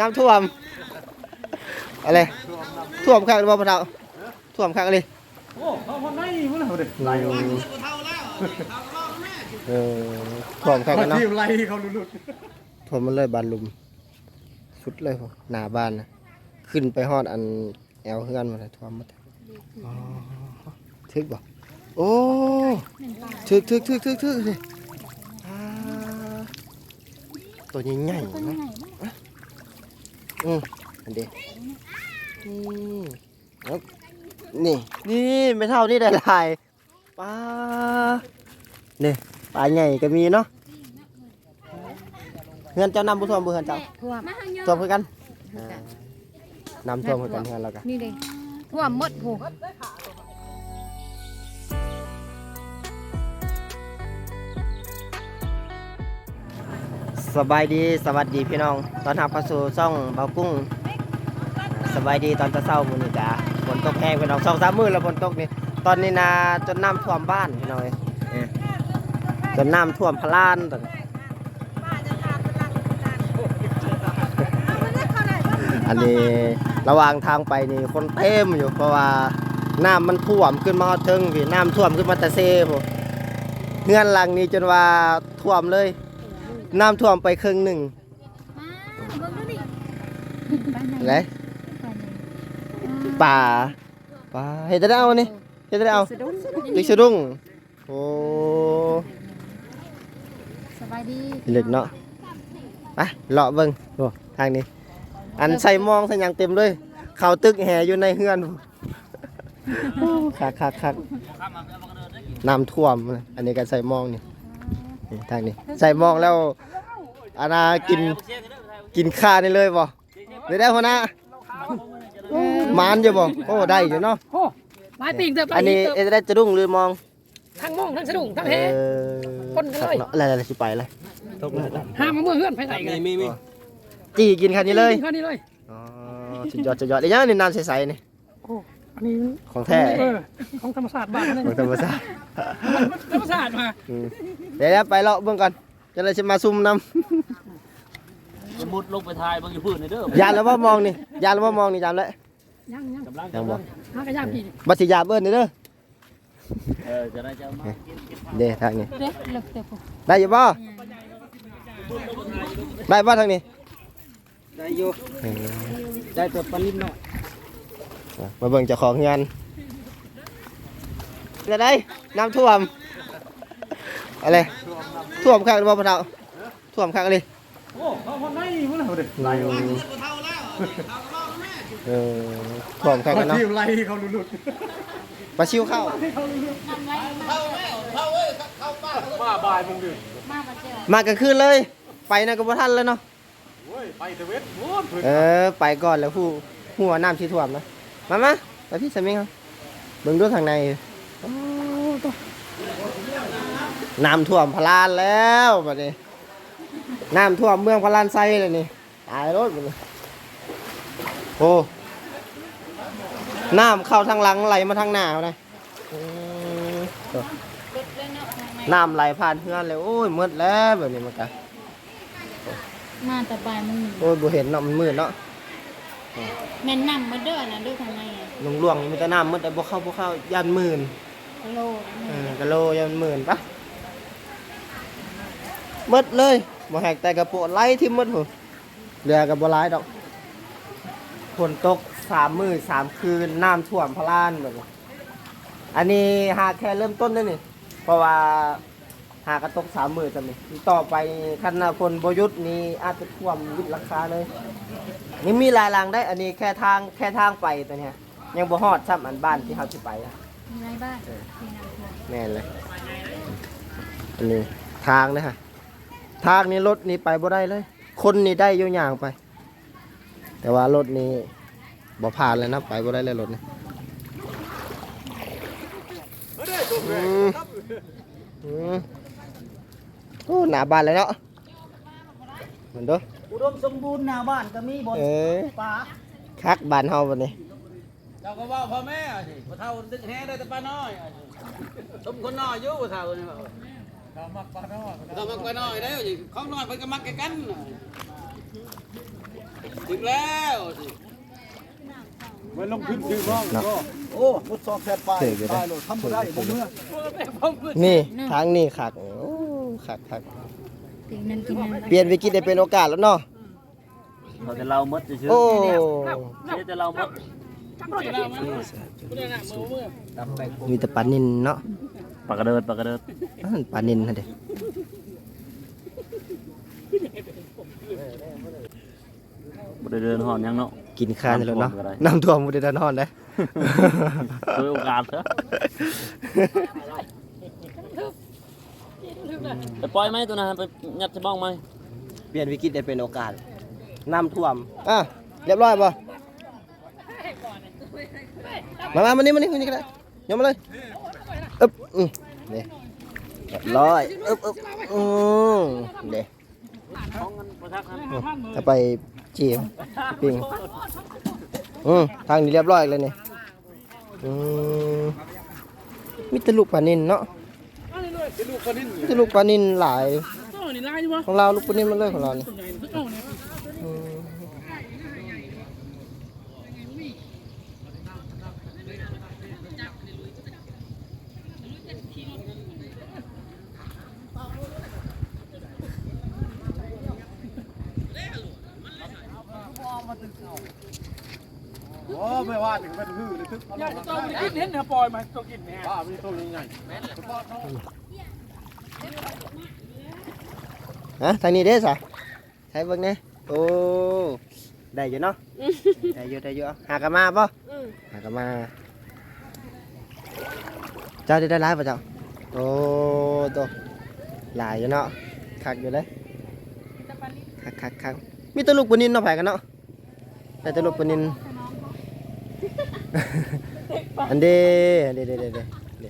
น้ำท่วม อะไร ท่วมข้างบ่พะเฒ่าท่วมข้างเลยโอ้เขาคนไหนพุ่นเอาเด็กไล่เออท่วมข้างกันเนาะทีมไล่เขาหลุดท่วมมันเลยบานลุม สุดเลยพอหน้าบ้านนะขึ้นไปฮอดอันแอวเฮือนมาเลยท่วมหมดอ๋อถึกบ่โอ้ถึกถึกถึกถึกถึกสิอ่าตัวใหญ่ๆเนาะ อืมอันเดียวอืมแล้วนี่ นี่ไม่เท่านี่ได้หลายปลาเนี่ยปลาใหญ่ก็มีเนาะเฮือนเจ้านำบุท่วมบุเฮือนเจ้าท่วมท่วมคือกันอ่านำท่วมคือกันเฮือนเรากันนี่เด้ท่วมหมดผู้ สบายดีสวัสดีพี่น้อง ตอนหับเข้าสู่ช่องเบากุ้ง สบายดีตอนเช้าๆมื้อนี้จ้าฝนตกแห้งพี่น้องสองสามมื้อแล้วฝนตกนี่ตอนนี้นาจนน้ำท่วมบ้านพี่น้องเอ้ยเอ้ยจนน้ำท่วมพะลานตอนนี้อันนี้ระหว่างทางไปนี่คนเต็มอยู่เพราะว่าน้ำมันท่วมขึ้นมาฮอดถึงพี่น้ำท่วมขึ้นมาแต่เซ่พวกเงื่อนหลังนี้จนว่าท่วมเลย น้ำท่วมไปครึ่งหนึ่งมาเบิ่งดูดิไปไหนไหนป่าป่าเห็ดจะได้เอานี่เห็ดจะได้เอาสะดุ้งลิกสะดุ้งโอ้สบายดีเล็กเนาะไปเลาะเบิ่งโอ้ทางนี้ อันใส่หมองใส่หยังเต็มเลยเขาตึกแห่อยู่ในเฮือนโอ้คักคักคักน้ำท่วมเลยอันนี้ก็ใส่หมองนี่นี่ ทางนี้ใส่หมองแล้วอาณากินกินข้านี่เลยบ่ได้ได้หัวหน้าโอ้หมานอยู่บ่โอ้ได้อยู่เนาะโอ้หลายปีกเติบหลาอัยนปีนี้กเติบเอะได้จะรุ่งหรือมองทั้งม่วงทั้งสะดุ้งทั้งเอแฮอคนกันเลยครับนาะอะไรอะไรสิไปเลยห้ามมาเมื่อเพื่อนไปไหนกันมีมีจี้กินคันนี้เลยข้อนี้เลยอ๋อสุดยอดสุดยอดเดี๋ยวนี้น้ำใสๆนี่โอ้อันนี้ของแท้เออของธรรมศาสตร์บ้านนั่นของธรรมชาติธรรมศาสตร์มาอืมเดี๋ยวไปเลาะเบิ่งก่อนจะเลยจะมาซุ่มน้สมุดลงไปทายบางอยู่พื้นในเด้อำยานแล้วว่ามองนี่ยานแล้วว่ามองนี่จำเลยยังยังกำลังยังบ่หากระยาพี่บัตรยาเบิ้ลนี่เด้อเออจะได้จะมาเด้ทางนี้ เด้เลิกเด้ผู้ได้อยู่บ่ได้บ่ทางนี้ได้อยู่เออได้แต่ปลาลิ้นเนาะ มาเบิ่งเจ้าของงานจะได้น้ำท่วมอะไรท่วมข้างบ่พะเฒ่าท่วมข้างเลยโอ้เขาคนไหนพุ่นเอาเด็กไล่เออท่วมข้างกันเนาะทีมไล่เขาหลุดปลาชิวเข้าป้าบายมึงดิมาบ่เจอมากลางคืนเลย ไปนะก็บ่ทันแล้วเนาะโอ้ยไปเทเวศโอ้ยเออ ไปก่อนแล้วผู้หัวน้ำที่ท่วมนะ มามาไปพี่สมิงครับเบิ่งดูทางในโอ้ตะน้ำท่วมพะลานแล้วบัดนี้น้ำท่วมเมืองพะลานไซเลยนี่ตายรถบัดนี้โอ้น้ำเข้าทางหลังไหลมาทางหน้าเอานะอืมตัวน้ำไหลผ่านเฮือนเลยโอ้ยมืดแล้วแบบนี้มันกะมาแต่ปลายมือโอ้ยบ่เห็นเนาะมันมืดเนาะ แม่นนำมาเด้อนะเด้อทางในอะลงล่วงๆมีแต่น้ำมืดแต่บ่เข้าบ่เข้ายันหมื่นโลเออกะโลยันหมื่นปะมืดเลยบ่แหกแต่กระโปะไล่ที่มืดพุ่นเรือก็บ่หลายดอกฝนตกสามมื้อสามคืนน้ำท่วมพะลานแบบนี้อันนี้หาแค่เริ่มต้นเด้อนี่ เพราะว่า หากระตกสามมื้อจำนี่ต่อไปคันหน้าฝนบ่หยุดนี่อาจจะท่วมยึดราคาเลย นี่มีหลายหลังได้อันนี้แค่ทางแค่ทางไปตัวเนี้ยยังบ่ฮอดซ้ำอันบ้านที่เขาสิไปอะมีไรบ้างมีน้ำท่วมแม่นเลยอันนี้ทางนะฮะทางนี้รถนี่ไปบ่ได้เลย คนนี่ได้อยู่อย่างไป แต่ว่ารถนี่บ่ผ่านเลยนะไปบ่ได้เลยรถนี่อืมอืมโอ้หน้าบ้านเลยเนาะเหมือนเด้ออุดมสมบูรณ์หน้าบ้านก็มีบนเออป่าคักบ้านเฮาบัดนี้เจ้าก็ว่าพ่อแม่สิพ่อเฒ่าดึกแฮได้แต่ป้าน้อยสมคนน้อยอยู่พ่อเฒ่านี่เขามักป้าน้อยเขามักป้าน้อยได้ของน้อยเพิ่นก็มักกันถึงแล้วสิมันลงขึ้นชื่อบ้องเนาะก็โอ้มุดซองแทบไปเสกอยู่นะตายโลดทำบ่ได้บ่เมื่อนี่ทางนี่คักโอ้ คักคักติงนั่นกินนั่นเปลี่ยนวิกฤตได้เป็นโอกาสแล้วเนาะเราจะเล่าหมดซื่อโอ้ๆจะเล่าหมดตำไปมีแต่ปลานินเนาะปากกระเดิดปากกระเดิดอันปลานินฮะเด้บ่ได้เดินหอนยังเนาะกินข้าวแล้วเนาะน้ำท่วมก็ได้น้ำท่วมบ่ได้ดันฮอนได้โดยโอกาสเถอะ ไปปล่อยไหมตัวนั้นไปยัดจะบ้องไหมเปลี่ยนวิกฤตได้เป็นโอกาสน้ำท่วมอะเรียบร้อยป่ะมามามานี่มานี่มานี่ก็ได้ยกมาเลยอึ๊บอืมนี่เรียบร้อยอึ๊บอึ๊บอืมเด้ของกันประทักนั้นถ้าไปจีบปิ้งอืมทางนี้เรียบร้อยเลยนี่อืมมีแตลูกปลานินเนาะ มีแตลูกปลานินหลายโอ้นี่ลายอยู่วะของเราลูกปลานินมันเลยของเรานี่ตัวใหญ่โอ้เนี่ยอืม哦โอ้ไม่ว่าถึงเป็นหื้อเลยทึกอยากจะต้องกินเห็นเนื้อปล่อยมาต้องกินเนี่ยป้ามีตัวใหญ่ ฮะทางนี้เด้สะใช้เบิ่งแหน่โอ้ได้อยู่เนาะได้อยู่ได้อยู่เอาหากนมาป่ะหากนมา เจ้าได้ได้หลายป่ะเจ้าโอ้ตัวหลายอยู่เนาะคักอยู่เลยคักคักคักมีแตัวลูกปลานินเนาะไผกันเนาะได้แตัวลูกปลานินอันเดอันเดเดเดเดเด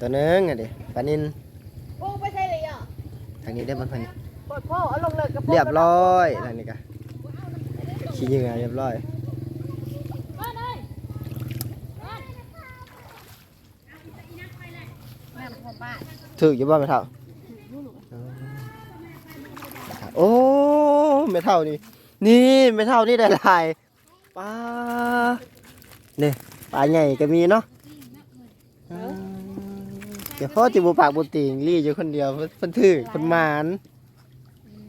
ตัวหนึงอันเดปลานิน โอ้ไปใช่เลยอะ ทางนี้ได้มันพันนี้ปวดพ่อเอาลงเลยกับเรียบร้อยทางนี้กะขี้เหงื่อเรียบร้อยถืออยู่บ้านไม่เท่าโอ้ไม่เท่านี่นี่ไม่เท่านี่ได้หลายปลาเนี่ยปลาใหญ่ก็มีเนาะอืม เดี๋ยวพ่อจิบุปากบุติงรี่อยู่คนเดียวเพิ่นถือเพิ่นหมาน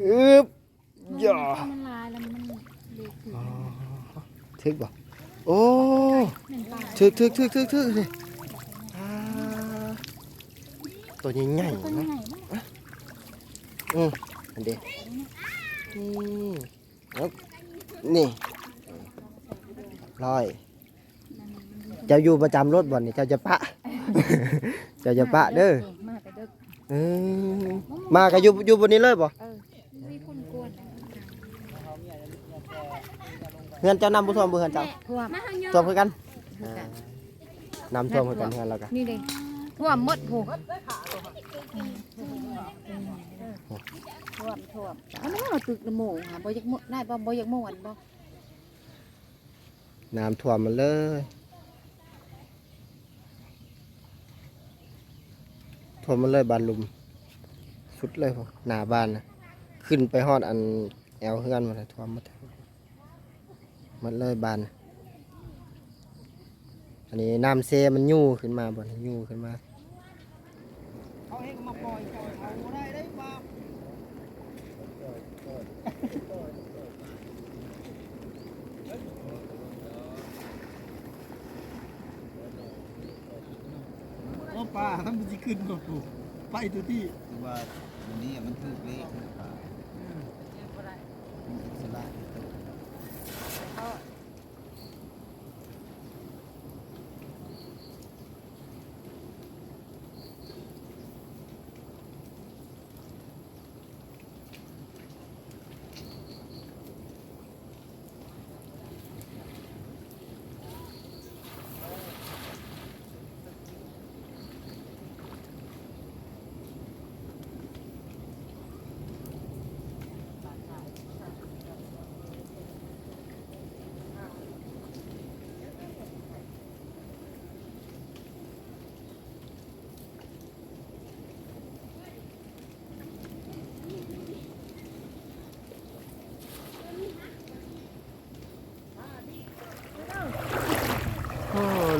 อึบย่อมันลายแล้วมันเล็กขึ้นถึกบ่โอ้เหมือนปลาถึกถึกถึกถึกถึกสิอ่าตัวใหญ่ตัวๆใหเนาะญ่มากอืมอันเดียวอืมเอานี่ร้อย เจ้าอยู่ประจำรถบ่อนนี่เจ้าจะปะ เจ้าจะปะเด้อมาแต่เด้อเออมาก็อยู่อยู่บนนี้เลยบ่เออมีคนกวนเฮือนเจ้านำผู้ท่วมบ่เฮือนเจ้าท่วมท่วมคือกันอ่าน้ำท่วมคือกันเฮือนเรากันนี่เลยท่วมหมดโหท่วมท่วมอันนั้นเราตึกละโมงค่ะบ่อยากโมได้บ่บ่อยากโมวันบ่น้ำท่วมมาเลย ท่วมมาเลยบานลุม สุดเลยพอหนาบานนะขึ้นไปฮอดอันแอวเฮือนมาเลยทวมมาหมันเลยบานอันนี้น้ำเซมันยู่ขึ้นมาบ่นยู่ขึ้นมาเขาให้มาปล่อยเขาได้ได้ป่า ป้าทำมันจะขึ้นหมดลูกไปตัวที่ว่าวันนี้มันถูกเลขนะครับมันอิสระอ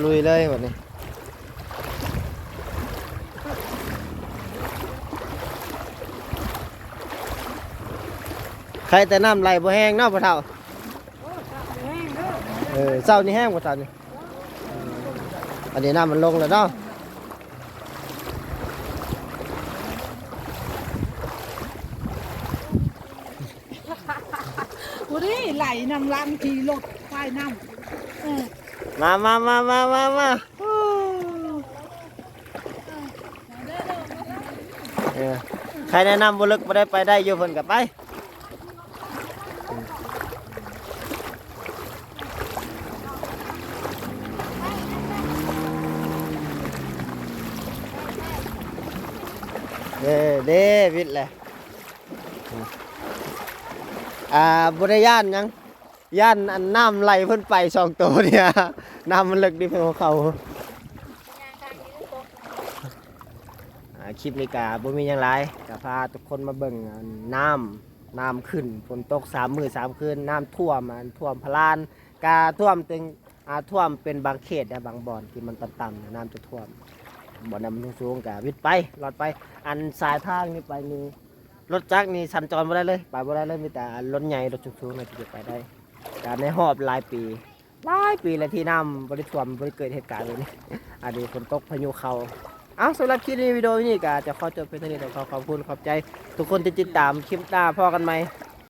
ลุยเลยวันนี้ใครแต่น้ำไหลบ่แห้งเนาะพ่เฒ่าเออเศร้านี่แห้งกว่าตอนนี้เอออันนี้น้ำมันลงแล้วเนาะกูดิไหลนำลังขี่รถไฟน้ำเออ มามามามามามาใครแนะนำบุลึกบ่ได้ไปได้อยู่เพิ่นกับไปเด้เด้วิทย์แหละอ่าบุรยานยัง ย่านอันน้ำไหลเพิ่นไปสองตัวเนี่ยน้ำมันลึกดิเพิ่นของเขาคลิปนี้กะบ่มีหยังหลายกะพาทุกคนมาเบิ่งน้ำน้ำขึ้นฝนตกสามมือสามคืนน้ำท่วมอันท่วมพลานกาท่วมถึงอาท่วมเป็นบางเขตนะบางบ่อนที่มันต่ำๆน้ำจะท่วมบ่อน้ำมันสูงๆกะวิดไปหลอดไปอันสายทางนี่ไปนี่รถจักรนี่สัญจรบ่ได้เลย ไปบ่ได้เลยมีแต่รถใหญ่รถสูงๆนะที่จะไปได้ การในหอบหลายปีหลายปีแล้วที่น้ำบริท่วมบริเกิดเหตุการณ์แบบนี้ อันนี้ฝนตกพายุเขาเอาสำหรับคลิปนี้วิดีโอนี้ก็จะขอจบเพียงเท่านี้แต่ขอขอบคุณขอบใจ ทุกคนที่ติดตามคลิปหน้าพ่อกันไหม